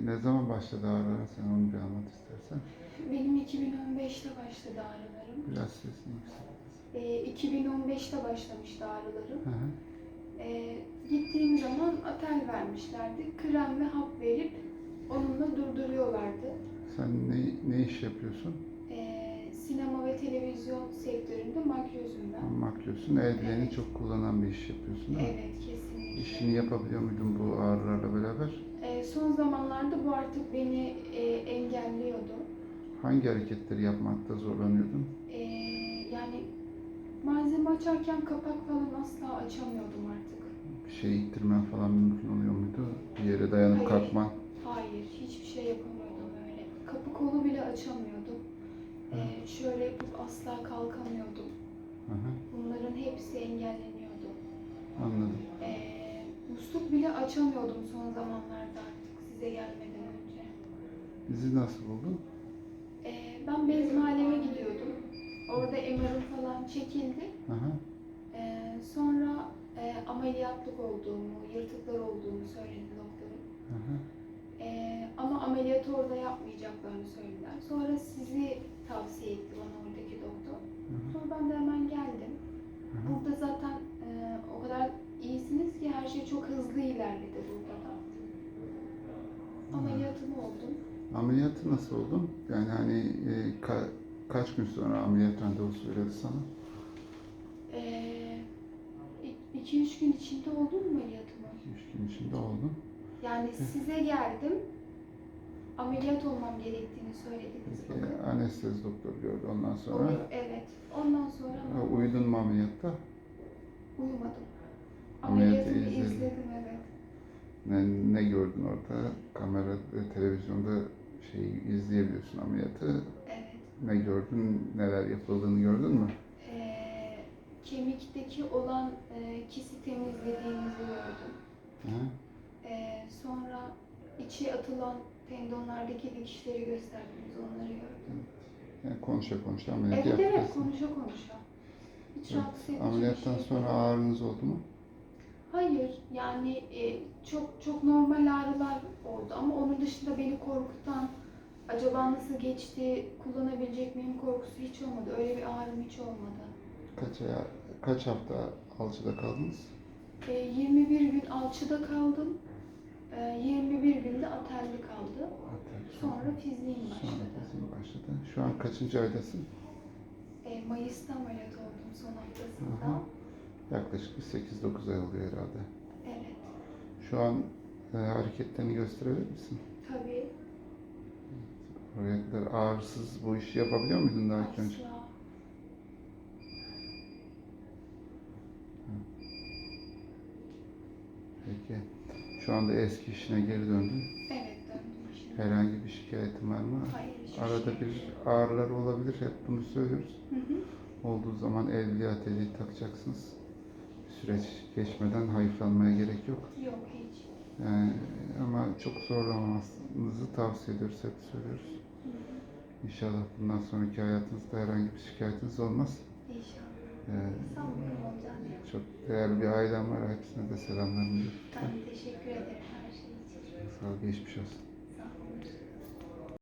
Ne zaman başladı ağrıların? Sen onu bir anlat istersen. Benim 2015'te başladı ağrılarım. Biraz sesini yüksek. Ee, 2015'te başlamıştı ağrılarım. Hı hı. Ee, gittiğim zaman atel vermişlerdi. Krem ve hap verip onunla durduruyorlardı. Sen ne, ne iş yapıyorsun? Ee, sinema ve televizyon sektöründe makyözüm ben. Makyözsün. Eldiveni Evet. çok kullanan bir iş yapıyorsun değil mi? Evet kesinlikle. İşini yapabiliyor muydun bu ağrılarla beraber? Son zamanlarda bu artık beni e, engelliyordu. Hangi hareketleri yapmakta zorlanıyordun? Ee, yani malzeme açarken kapak falan asla açamıyordum artık. Bir şey ittirmen falan mümkün oluyor muydu? Bir yere dayanıp Hayır. kalkman. Hayır, hiçbir şey yapamıyordum öyle. Kapı kolu bile açamıyordum. Ee, şöyle yapıp asla kalkamıyordum. Hı hı. Bunların hepsi engelleniyordu. Anladım. Ee, musluk bile açamıyordum son zamanlarda artık size gelmeden önce. Bizi nasıl buldun? Ee, ben bezmaleme gidiyordum. Orada MR'ım falan çekildi. Hı. Ee, sonra e, ameliyatlık olduğumu, yırtıklar olduğumu söyledi doktorum. Ee, ama ameliyatı orada yapmayacaklarını söylediler. Sonra sizi tavsiye etti bana oradaki doktor. Hı hı. Sonra ben de hemen geldim. Hı hı. Burada zaten e, o kadar iyisiniz ki her şey çok hızlı ilerledi burada da. Ameliyatım oldum. Ameliyatı nasıl oldun? Yani hani e, ka- kaç gün sonra ameliyat randevusu söyledi sana? 2-3 gün içinde oldum ameliyatımı. 2-3 gün içinde oldun. Yani size geldim. Ameliyat olmam gerektiğini söyledi kız Peki anestezi doktor gördü ondan sonra. Uyu- Evet. Ondan sonra Ha, Uyudun mu ameliyatta? uyumadım. Ameliyatı Ameliyatımı izledin. izledim evet. Ne, ne gördün orada? Kamera, e, televizyonda şeyi izleyebiliyorsun ameliyatı. Evet. Ne gördün, neler yapıldığını gördün mü? Ee, kemikteki olan e, kisi temizlediğinizi gördüm. Hı? Ee, sonra içi atılan tendonlardaki dikişleri gösterdiniz, onları gördüm. Yani konuşa konuşa ameliyat Evet evet, konuşa konuşa. Hiç Evet. rahatsız edici Ameliyattan şey sonra ağrınız oldu mu? Hayır, yani e, çok çok normal ağrılar oldu ama onun dışında beni korkutan, acaba nasıl geçti, kullanabilecek miyim korkusu hiç olmadı. Öyle bir ağrım hiç olmadı. Kaç aya, kaç hafta alçıda kaldınız? E, 21 gün alçıda kaldım. E, 21 günde atelli kaldı. Sonra fizliğim Sonra başladı. bizim başladı. Şu an kaçıncı aydasın? E, Mayıs'ta ameliyat oldum son haftasında. hı. Yaklaşık bir 8-9 ay oluyor herhalde. Evet, Şu an e, hareketlerini gösterebilir misin? tabii. Oraya kadar ağrısız bu işi yapabiliyor muydun daha ilk önce? Asla. Peki. Şu anda eski işine geri döndün. Evet, döndüm şimdi. Herhangi bir şikayetin var mı? Hayır, hiçbir Arada şey. bir ağrılar olabilir. Hep bunu söylüyoruz. Hı hı. Olduğu zaman evliya teli takacaksınız. Süreç geçmeden hayıflanmaya gerek yok. Yok hiç. Yani, ama çok zorlamamanızı tavsiye ediyoruz. Hep söylüyoruz. Hı. İnşallah bundan sonraki hayatınızda herhangi bir şikayetiniz olmaz. İnşallah. Ee, Sanmıyorum olacağını. çok değerli bir ailem var. Hepsine de selamlarımı. Ben teşekkür ederim her şey için. Sağ ol, geçmiş olsun.